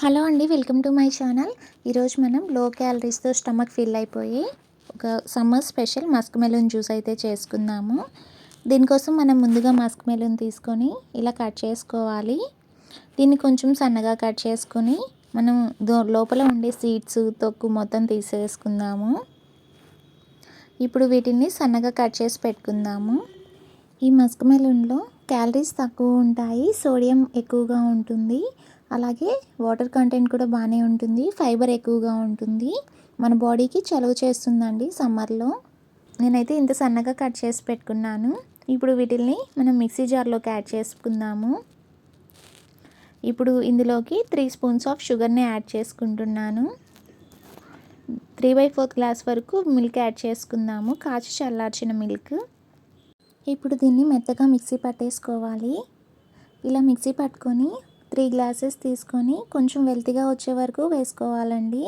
Hello అండి welcome to my channel. ఈరోజు మనం లో క్యాలరీస్తో స్టమక్ ఫిల్ అయిపోయి ఒక summer special muskmelon juice అయితే చేసుకుందాము. దీనికోసం మనం ముందుగా మస్క్ మెలూన్ తీసుకొని ఇలా కట్ చేసుకోవాలి. దీన్ని కొంచెం సన్నగా కట్ చేసుకొని మనం లోపల ఉండే సీడ్స్ తొక్కు మొత్తం తీసేసుకుందాము. ఇప్పుడు వీటిని సన్నగా కట్ చేసి పెట్టుకుందాము. ఈ మస్క్మెలూన్లో క్యాలరీస్ తక్కువ ఉంటాయి సోడియం ఎక్కువగా ఉంటుంది. అలాగే వాటర్ కంటెంట్ కూడా బాగానే ఉంటుంది ఫైబర్ ఎక్కువగా ఉంటుంది. మన బాడీకి చలువ చేస్తుందండి సమ్మర్లో. నేనైతే ఇంత సన్నగా కట్ చేసి పెట్టుకున్నాను. ఇప్పుడు వీటిల్ని మనం మిక్సీ జార్లోకి యాడ్ చేసుకుందాము. ఇప్పుడు ఇందులోకి త్రీ స్పూన్స్ ఆఫ్ షుగర్ని యాడ్ చేసుకుంటున్నాను. త్రీ బై ఫోర్త్ గ్లాస్ వరకు మిల్క్ యాడ్ చేసుకుందాము. కాచి చల్లార్చిన మిల్క్. ఇప్పుడు దీన్ని మెత్తగా మిక్సీ పట్టేసుకోవాలి. ఇలా మిక్సీ పట్టుకొని త్రీ గ్లాసెస్ తీసుకొని కొంచెం వెల్తిగా వచ్చే వరకు వేసుకోవాలండి.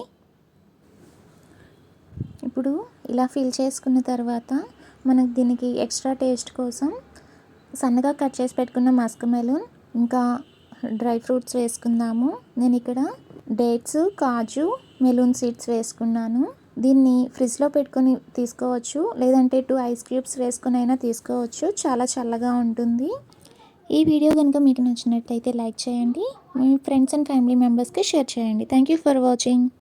ఇప్పుడు ఇలా ఫిల్ చేసుకున్న తర్వాత మనకు దీనికి ఎక్స్ట్రా టేస్ట్ కోసం సన్నగా కట్ చేసి పెట్టుకున్న మస్క్ మెలూన్ ఇంకా డ్రై ఫ్రూట్స్ వేసుకుందాము. నేను ఇక్కడ డేట్స్ కాజు మెలూన్ సీడ్స్ వేసుకున్నాను. దీన్ని ఫ్రిడ్జ్లో పెట్టుకొని తీసుకోవచ్చు. లేదంటే టూ ఐస్ క్యూబ్స్ వేసుకొని అయినా తీసుకోవచ్చు. చాలా చల్లగా ఉంటుంది. ఈ వీడియో కనుక మీకు నచ్చినట్లయితే లైక్ చేయండి. మీ ఫ్రెండ్స్ అండ్ ఫ్యామిలీ మెంబర్స్కి షేర్ చేయండి. Thank you for watching.